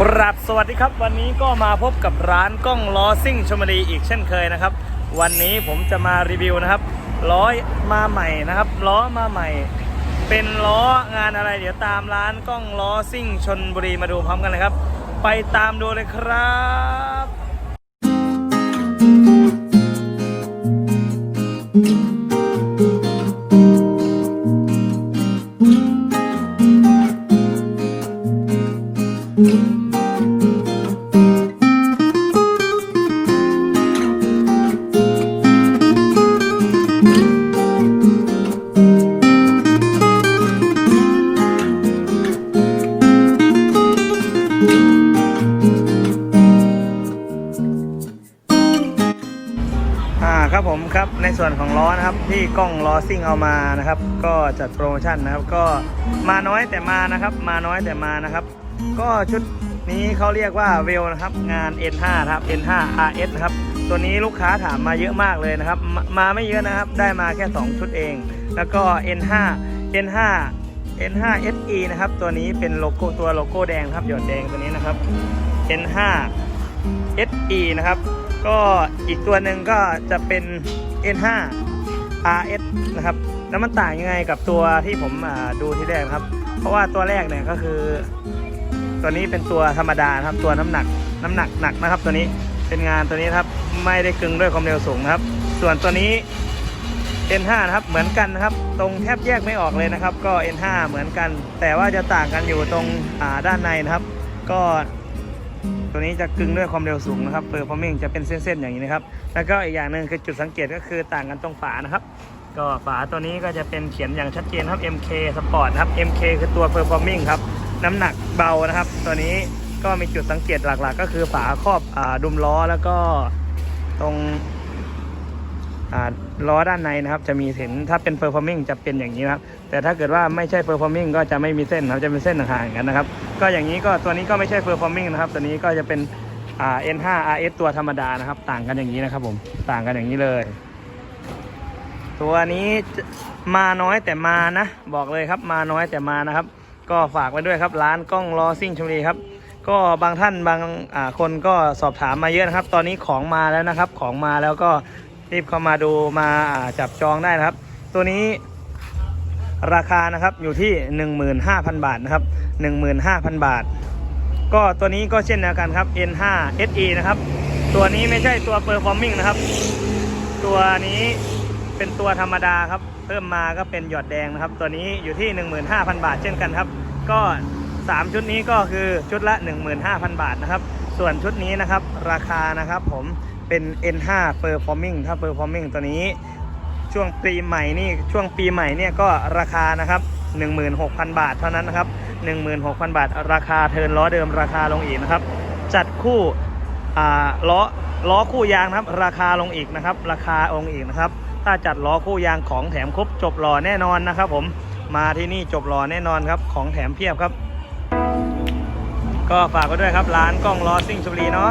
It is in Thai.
ครับสวัสดีครับ วันนี้ก็มาพบกับร้านกล้องล้อซิ่งชมบุรีอีกเช่นเคยนะครับ วันนี้ผมจะมารีวิวนะครับล้อมาใหม่นะครับล้อมาใหม่ เป็นล้องานอะไรเดี๋ยวตามร้านกล้องล้อซิ่งชนบุรีมาดูพร้อมกันเลยครับ ไปตามดูเลยครับ ครับผมครับในส่วนของล้อนะครับที่กล้องล้อซิ่งเอามานะครับ ก็จัดโปรโมชั่นนะครับ ก็มาน้อยแต่มานะครับ มาน้อยแต่มานะครับ ก็ชุดนี้เขาเรียกว่าเวลนะครับ งาน N5 ครับ N5 RS นะครับ ตัวนี้ลูกค้าถามมาเยอะมากเลยนะครับ มามาไม่เยอะนะครับ ได้มาแค่ 2 ชุดเอง แล้วก็ N5 N5 N5 SE นะครับ ตัวนี้เป็นโลโก้ตัวโลโก้แดงครับหยดแดงตัวนี้นะครับ N5 SE นะครับ ก็อีกตัวหนึ่งก็จะเป็น N5 RS นะครับ แล้วมันต่างยังไงกับตัวที่ผมดูที่แรกครับ เพราะว่าตัวแรกเนี่ยก็คือ ตัวนี้เป็นตัวธรรมดาครับ ตัวน้ำหนักน้ำหนักหนักนะครับ ตัวนี้เป็นงานตัวนี้ครับไม่ได้กึงด้วยความเร็วสูงนะครับ ส่วนตัวนี้ N5 นะครับเหมือนกันนะครับ ตรงแทบแยกไม่ออกเลยนะครับ ก็ N5 เหมือนกัน แต่ว่าจะต่างกันอยู่ตรงด้านในนะครับ ก็ ตัวนี้จะกึงด้วยความเร็วสูงนะครับเปอร์พอมิ่งจะเป็นเส้นๆอย่างนี้นะครับ แล้วก็อีกอย่างหนึ่งคือจุดสังเกตก็คือต่างกันตรงฝานะครับ ก็ฝาตัวนี้ก็จะเป็นเขียนอย่างชัดเจนครับ MK Sport นะครับ MK คือตัว Performing ครับน้ำหนักเบานะครับ ตัวนี้ก็มีจุดสังเกตหลักๆ ก็คือฝาครอบอดุมล้อแล้วก็ตรง ล้อด้านในนะครับจะมีเห็นถ้าเป็น performing จะเป็นอย่างนี้นะครับแต่ถ้าเกิดว่าไม่ใช่ performing ก็จะไม่มีเส้นนะครับจะเป็นเส้นห่างกันนะครับก็อย่างนี้ก็ตัวนี้ก็ไม่ใช่ performing นะครับตัวนี้ก็จะเป็นอ่า N5 RS ตัวธรรมดานะครับ ต่างกันอย่างนี้นะครับผมต่างกันอย่างนี้เลย ตัวนี้มาน้อยแต่มานะ บอกเลยครับมาน้อยแต่มานะครับ ก็ฝากไว้ด้วยครับร้านกล้องล้อซิ่งชมรีครับก็บางท่านบางคนก็สอบถามมาเยอะนะครับ ตอนนี้ของมาแล้วนะครับ ของมาแล้วก็ รีบเข้ามาดูมาจับจองได้นะครับ ตัวนี้ราคานะครับอยู่ที่ 15,000 บาทนะครับ 15,000 บาท ก็ตัวนี้ก็เช่นเดียวกันครับ N5 SE นะครับ ตัวนี้ไม่ใช่ตัว Performing นะครับ ตัวนี้เป็นตัวธรรมดาครับ เพิ่มมาก็เป็นหยอดแดงนะครับ ตัวนี้อยู่ที่ 15,000 บาท เช่นกันครับ ก็ 3 ชุดนี้ก็คือชุดละ 15,000 บาทนะครับ ส่วนชุดนี้นะครับราคานะครับผม เป็น N5 Performing ถ้า Performing ตัวนี้ ช่วงปีใหม่นี่ช่วงปีใหม่เนี่ยก็ราคานะครับ 16,000 บาทเท่านั้นนะครับ 16,000 บาท ราคาเทินล้อเดิมราคาลงอีกนะครับ จัดคู่อ่าล้อล้อคู่ยางนะครับ ราคาลงอีกนะครับ ราคาองอีกนะครับ ถ้าจัดล้อคู่ยางของแถมครบจบหล่อแน่นอนนะครับ ผมมาที่นี่จบหล่อแน่นอนครับของแถมเพียบครับ ก็ฝากไว้ด้วยครับร้านกล้องล้อซิ่งชลบุรีเนาะ